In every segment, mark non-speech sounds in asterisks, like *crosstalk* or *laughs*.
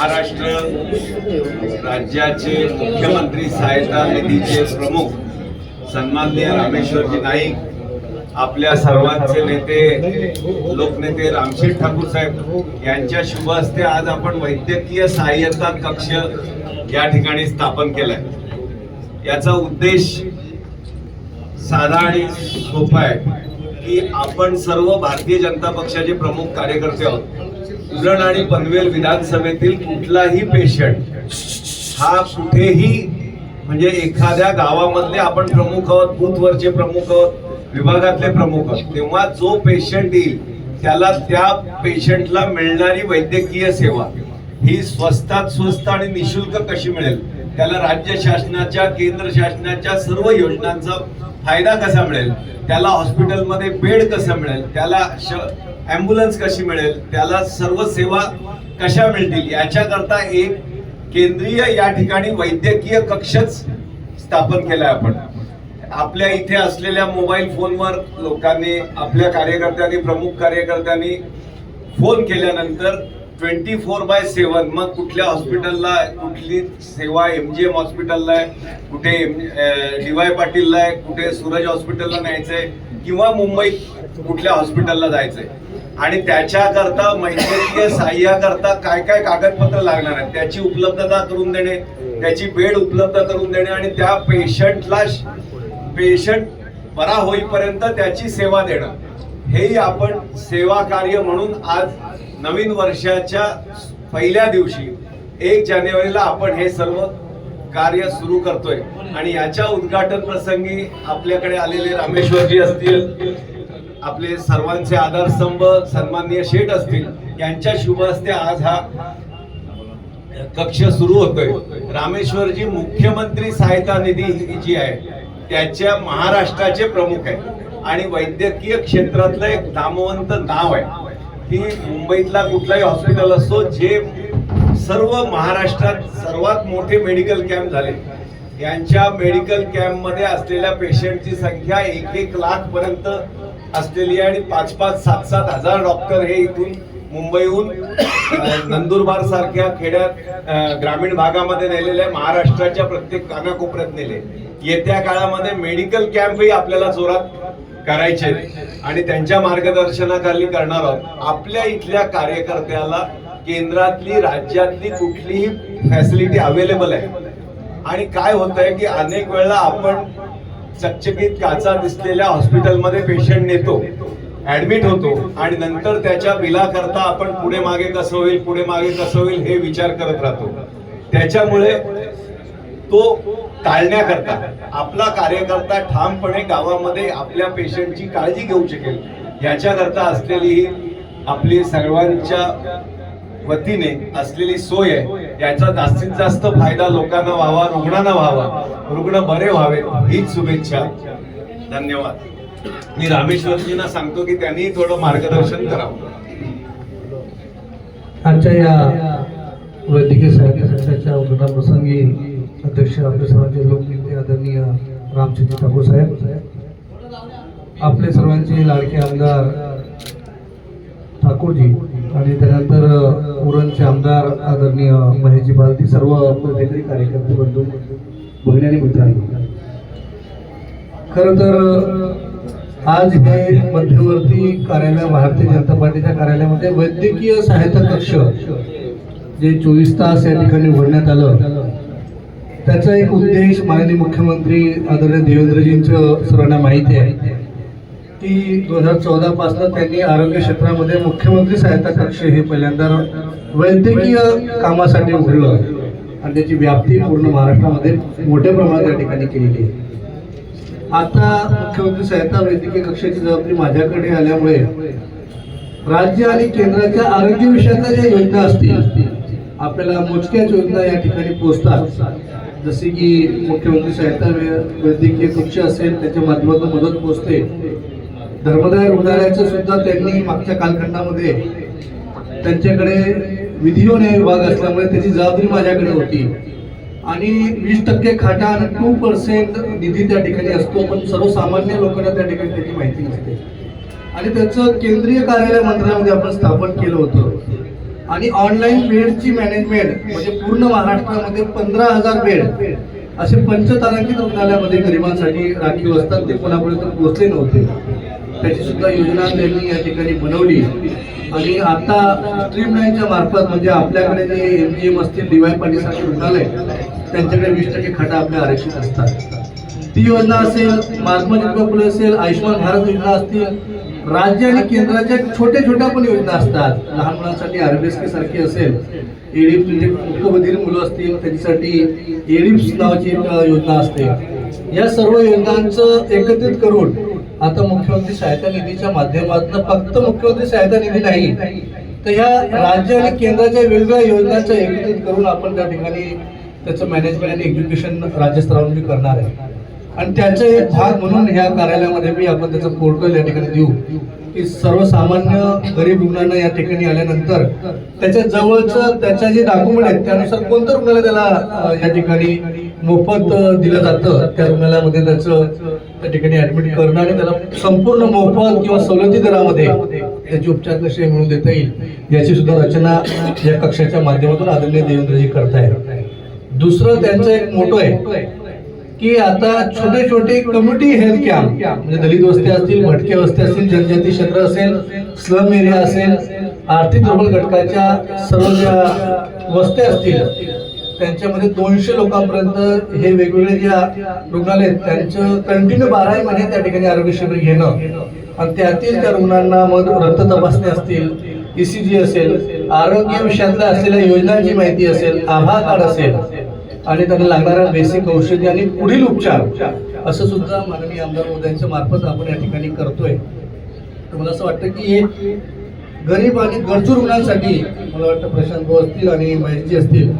महाराष्ट्र राज्याचे मुख्यमंत्री सहायता निधीचे प्रमुख सन्माननीय रामेश्वरजी नाईक आपल्या सर्वांचे नेते लोकनेते रामशेठ ठाकूर साहेब यांच्या शुभ हस्ते आज आपण वैद्यकीय सहाय्यता कक्ष या ठिकाणी स्थापन केलाय. याचा उद्देश साधा आणि सोपा आहे की आपण सर्व भारतीय जनता पक्षाचे प्रमुख कार्यकर्ते आहोत. उरण आणि पनवेल विधानसभेतील कुठलाही पेशंट हा कुठेही म्हणजे एखाद्या गावामधले आपण प्रमुख आहोत बूथवरचे प्रमुख आहोत विभागातले प्रमुख आहोत तेव्हा जो पेशंट येईल त्याला त्या पेशंटला मिळणारी वैद्यकीय सेवा ही स्वस्तात स्वस्त आणि निशुल्क कशी मिळेल? त्याला राज्य शासनाच्या केंद्र शासनाच्या सर्व योजनांचा फायदा कसा मिळेल? त्याला हॉस्पिटलमध्ये बेड कसं मिळेल? त्याला ॲम्ब्युलन्स कशी मिळेल? त्याला सर्व सेवा कशा मिळतील? याच्याकरता एक केंद्रीय या ठिकाणी वैद्यकीय कक्षच स्थापन केलाय आपण. आपल्या इथे असलेल्या मोबाईल फोनवर लोकांनी आपल्या कार्यकर्त्यांनी प्रमुख कार्यकर्त्यांनी फोन केल्यानंतर ट्वेंटी फोर बाय सेवन मग कुठल्या हॉस्पिटलला कुठली सेवा एम जी एम हॉस्पिटलला आहे कुठे डी वाय पाटीलला आहे कुठे सूरज हॉस्पिटलला न्यायचंय किंवा मुंबईत कुठल्या हॉस्पिटलला जायचंय. आणि त्याच्याकरता वैद्यकीय सहाय्याकरता काय काय कागदपत्र लागणार आहेत? त्याची उपलब्धता करून देणे त्याची बेड उपलब्ध करून देणे आणि त्या पेशंटला पेशंट बरा होईपर्यंत त्याची सेवा देणं. हेही आपण सेवा कार्य म्हणून आज नवीन वर्षाच्या पहिल्या दिवशी एक जानेवारीला आपण हे सर्व कार्य सुरू करतोय. आणि याच्या उद्घाटन प्रसंगी आपल्याकडे आलेले रामेश्वरजी असतील आपले सर्वांचे आधारस्तंभ सन्माननीय शेठ असतील यांच्या शुभ हस्ते आज हा कक्ष सुरू होतोय. रामेश्वरजी मुख्यमंत्री सहायता निधी जी आहे त्याच्या महाराष्ट्राचे प्रमुख आहे आणि वैद्यकीय क्षेत्रातलं एक नामवंत नाव आहे. की मुंबईतला कुठलाही हॉस्पिटल असो जे सर्व महाराष्ट्रात सर्वात मोठे मेडिकल कॅम्प झाले. यांच्या मेडिकल कॅम्पमध्ये असलेल्या पेशंटची संख्या एक एक लाख पर्यंत असलेली आहे आणि पाच पाच सात सात हजार डॉक्टर हे इथून मुंबईहून नंदुरबार सारख्या खेड्यात ग्रामीण भागामध्ये नेलेले आहे. महाराष्ट्राच्या प्रत्येक कानाकोपऱ्यात नेले. येत्या काळामध्ये मेडिकल कॅम्पही आपल्याला जोरात करायचे आणि त्यांच्या मार्गदर्शनाखाली करणार आहोत. आपल्या इथल्या कार्यकर्त्याला केंद्रातली राज्यातली कुठलीही फॅसिलिटी अवेलेबल आहे. आणि काय होत आहे की अनेक वेळा आपण चकचकीत काचा दिसलेल्या हॉस्पिटलमध्ये पेशंट नेतो ऍडमिट होतो आणि नंतर त्याच्या बिलाकरता आपण पुढे मागे कसं होईल पुढे मागे कसं होईल हे विचार करत राहतो. त्याच्यामुळे तो टाळण्याकरता आपला कार्यकर्ता ठामपणे गावामध्ये आपल्या पेशंटची काळजी घेऊ शकेल. याच्याकरता असलेली ही आपली सर्वांच्या वतीने असलेली सोय आहे. याचा जास्तीत जास्त फायदा लोकांना व्हावा रुग्णांना व्हावा रुग्ण बरे व्हावे हीच शुभेच्छा. धन्यवाद. मी रामेश्वरजींना सांगतो की त्यांनी थोडं मार्गदर्शन करावं. आजच्या या वैद्यकीय साहित्य संघाच्या उद्घाटनाप्रसंगी अध्यक्ष आपले सर्वांचे लोकनेते आदरणीय रामचंद्र ठाकूर साहेब आपले सर्वांचे लाडके आमदार ठाकूरजी आणि त्यानंतर उरणचे आमदार आदरणीय महेशजी बालदी सर्व वैद्यकीय कार्यकर्ते बंधू भगिनी आणि मित्रांनो. खरं तर आज हे मध्यवर्ती कार्यालय भारतीय जनता पार्टीच्या कार्यालयामध्ये वैद्यकीय सहायता कक्ष जे चोवीस तास या ठिकाणी उघडण्यात आलं त्याचा एक उद्देश माननीय मुख्यमंत्री आदरणीय देवेंद्रजींचं सर्वांना माहिती आहे. ती दोन हजार चौदा पासून त्यांनी आरोग्य क्षेत्रामध्ये मुख्यमंत्री सहायता कक्ष हे पहिल्यांदा वैद्यकीय कामासाठी उघडलं आणि त्याची व्याप्ती पूर्ण महाराष्ट्रामध्ये मोठ्या प्रमाणात या ठिकाणी केलेली आहे. आता मुख्यमंत्री सहायता वैद्यकीय कक्षाची जबाबदारी माझ्याकडे आल्यामुळे राज्य आणि केंद्राच्या आरोग्य विषयाच्या ज्या योजना असतील आपल्याला मोजक्याच योजना या ठिकाणी पोहोचतात. जसे की मुख्यमंत्री सहायता वैद्यकीय कक्ष असेल त्याच्या माध्यमातून मदत पोहोचते. धर्मदाय रुग्णालयाचं सुद्धा त्यांनी मागच्या कालखंडामध्ये त्यांच्याकडे विधी व न्याय विभाग असल्यामुळे त्याची जबाबदारी माझ्याकडे होती. आणि वीस टक्के खाटा आणि टू पर्सेंट निधी त्या ठिकाणी असतो पण सर्वसामान्य लोकांना त्या ठिकाणी त्याची माहिती नसते. आणि त्याचं केंद्रीय कार्यालय मंत्रालयामध्ये आपण स्थापन केलं होतं. आणि ऑनलाईन बेडची मॅनेजमेंट म्हणजे पूर्ण महाराष्ट्रामध्ये पंधरा हजार बेड असे पंचतारांकित रुग्णालयामध्ये गरिबांसाठी राखीव असतात ते कोणापर्यंत पोहोचले नव्हते. त्याची सुद्धा योजना त्यांनी या ठिकाणी बनवली. आणि आता स्ट्रीमलाईनच्या मार्फत म्हणजे आपल्याकडे जे एम जी एम असतील डीवाय पाटील सारखे रुग्णालय त्यांच्याकडे वीस टक्के खाटा आपल्या आरक्षित असतात. ती योजना असेल महात्मा ज्योतिबा फुले असेल आयुष्यमान भारत योजना असतील राज्य आणि केंद्राच्या छोट्या छोट्या पण योजना असतात. लहान मुलांसाठी आरबीएसके सारखी असेल एडिप्स म्हणजे मुकबधीर मुलं असतील त्यांच्यासाठी एडिप्स नावाची एक योजना असते. या सर्व योजनांचं एकत्रित करून आता मुख्यमंत्री सहायता निधीच्या माध्यमातून फक्त मुख्यमंत्री सहायता निधी नाही तर ह्या राज्य आणि केंद्राच्या वेगवेगळ्या योजनांचं एकत्रित करून आपण त्या ठिकाणी त्याचं मॅनेजमेंट आणि एक्झिक्युशन राज्यस्तरावर मी करणार आहे. आणि त्याचा एक भाग म्हणून ह्या कार्यालयामध्ये मी आपण त्याचं पोर्टल या ठिकाणी देऊ की सर्वसामान्य गरीब रुग्णांना या ठिकाणी आल्यानंतर त्याच्या जवळचं त्याच्या जे डॉक्युमेंट आहेत त्यानुसार कोणतं रुग्णालय त्याला या ठिकाणी मोफत दिलं जातं. त्या रुग्णालयामध्ये त्याचं त्या ठिकाणी ऍडमिट करणं आणि त्याला संपूर्ण मोफत किंवा सवलती दरामध्ये त्याचे उपचार कसे मिळवून देता येईल याची सुद्धा रचना या कक्षाच्या माध्यमातून आदरणीय देवेंद्रजी करतायत. दुसरं त्यांचं एक मोठं आहे की आता छोटे छोटे कम्युनिटी हेल्थ कॅम्प म्हणजे दलित वस्ती असतील भटके वस्ती असतील जनजाती क्षेत्र असेल स्लम एरिया असेल आर्थिक दुर्बल घटकाच्या सर्व ज्या वस्त्या असतील त्यांच्यामध्ये दोनशे लोकांपर्यंत हे वेगवेगळे ज्या रुग्णालय आहेत त्यांचं कंटिन्यू बाराही महिने त्या ठिकाणी आरोग्य शिबिर घेणं आणि त्यातील त्या रुग्णांना मग रक्त तपासणी असतील ईसीजी असेल आरोग्य विषयातल्या असलेल्या योजनांची माहिती असेल आभा कार्ड असेल आणि त्यांना लागणाऱ्या बेसिक औषधी आणि पुढील उपचार असं सुद्धा माननीय आमदार मोद्यांच्या मार्फत आपण या ठिकाणी करतोय. तर मला असं वाटतं की हे गरीब आणि गरजू रुग्णांसाठी मला वाटतं प्रशांत भाऊ असतील आणि महेशजी असतील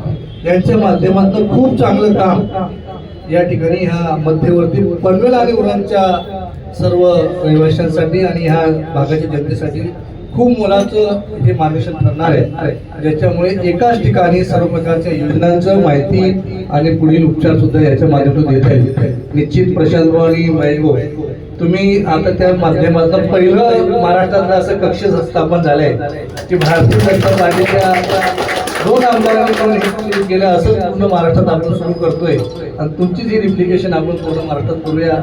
यांच्या माध्यमातून खूप चांगलं काम या ठिकाणी ह्या मध्यवर्ती पनवेल आणि उरणच्या सर्व रहिवाशांसाठी आणि ह्या भागाच्या जनतेसाठी खूप मोलाचं हे मार्गदर्शन ठरणार आहे. ज्याच्यामुळे एकाच ठिकाणी सर्व प्रकारच्या योजनांचं माहिती आणि पुढील उपचार सुद्धा याच्या माध्यमातून देता येईल. निश्चित प्रशांत आणि वैभव. तुम्ही आता त्या माध्यमातून पहिलं महाराष्ट्रातलं असं कक्ष स्थापन झालंय की भारतीय जनता पार्टीच्या दोन आमदारांनी केलं असं पूर्ण महाराष्ट्रात आपण सुरू करतोय. आणि तुमची जी रिप्लिकेशन आपण पूर्ण महाराष्ट्रात करूया.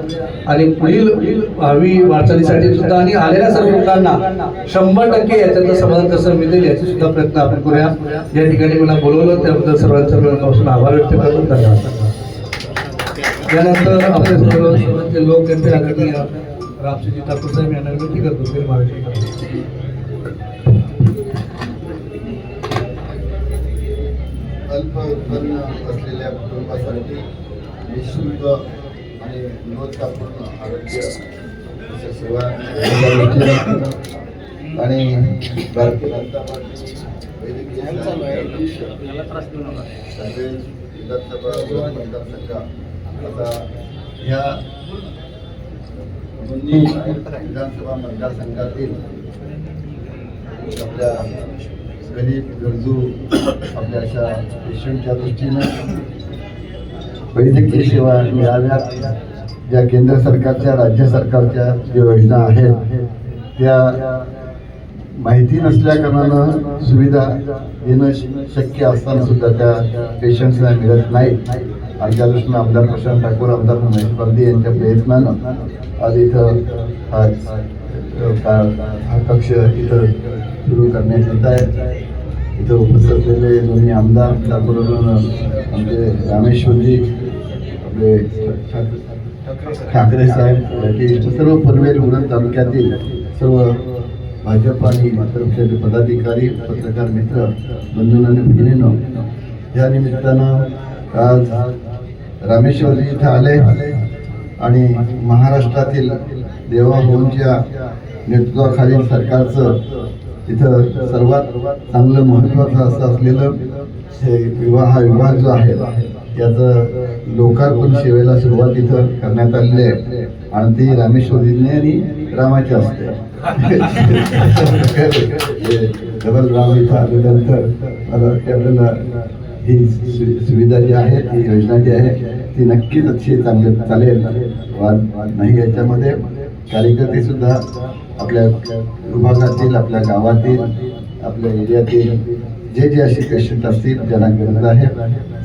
आणि पुढील भावी वाटचालीसाठी सुद्धा आणि आलेल्या सर्व लोकांना शंभर टक्के याच्यातलं समाधान कसं मिळेल याचे सुद्धा प्रयत्न आपण करूया. या ठिकाणी मला बोलवलं त्याबद्दल सर्वांच्या आभार व्यक्त करतो. धन्यवाद. त्यानंतर आपले सर्व सर्वांचे लोक नेते आदरणीय रामसिंजी ठाकूर साहेब यांना विनंती करतो ते महाराष्ट्र. अल्प उत्पन्न असलेल्या कुटुंबासाठी निशुल्क आणि गुणवत्तापूर्ण आरोग्य सेवा आणि भारतीय जनता पार्टी वैद्यकीय सर्वे विधानसभा आता ह्या दोन्ही विधानसभा मतदारसंघातील आपल्या गरीब गरजू आपल्या अशा पेशंटच्या दृष्टीनं वैद्यकीय सेवा मिळाव्यात. ज्या केंद्र सरकारच्या राज्य सरकारच्या ज्या योजना आहेत त्या माहिती नसल्या कारणानं सुविधा देणं शक्य असताना सुद्धा त्या पेशंट्सना मिळत नाही आणि त्या आमदार प्रशांत ठाकूर आमदार महेश पारदी यांच्या प्रयत्नानं आज इथं हा हा- कक्ष इथं सुरू करण्यात येत आहे. इथं उपस्थित असलेले दोन्ही आमदार त्याबरोबर आमचे रामेश्वरजी आपले ठाकरे साहेब याचे सर्व पनवेल उरण तालुक्यातील सर्व भाजप आणि मातृपक्षाचे पदाधिकारी पत्रकार मित्र बंधून आणि भगिनीनं या निमित्तानं आज रामेश्वरजी इथं आले आणि महाराष्ट्रातील देवाभाऊंच्या नेतृत्वाखालील सरकारचं इथं सर्वात चांगलं महत्त्वाचं असं असलेलं हे विवाह हा विभाग जो आहे याचं लोकार्पण सेवेला सुरुवात इथं करण्यात आलेली आहे. आणि ती रामेश्वरीने आणि रामाची असते. *laughs* डबल राम इथं आल्यानंतर मला त्यावेळेला आपल्याला ही सु- सुविधा जी आहे ती योजना जी आहे ती नक्कीच अतिशय चांगली चालेल. वाद वाद नाही याच्यामध्ये. कार्यकर्ते सुद्धा आपल्या विभागातील आपल्या गावातील आपल्या एरियातील जे जे असे पेशंट असतील ज्यांना गरज आहे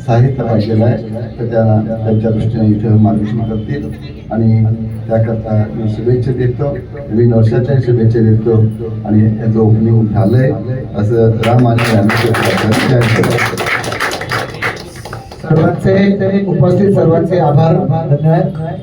साहित्य पाहिजेलं आहे तर त्यांना त्यांच्या दृष्टीने इथं मार्गदर्शन करतील. आणि त्याकरता मी शुभेच्छा देतो. नवीन वर्षाच्या शुभेच्छा देतो. आणि याचं ओपनिंग झालंय. असं राम आणि सर्वांचे उपस्थित सर्वांचे आभार धन्यवाद.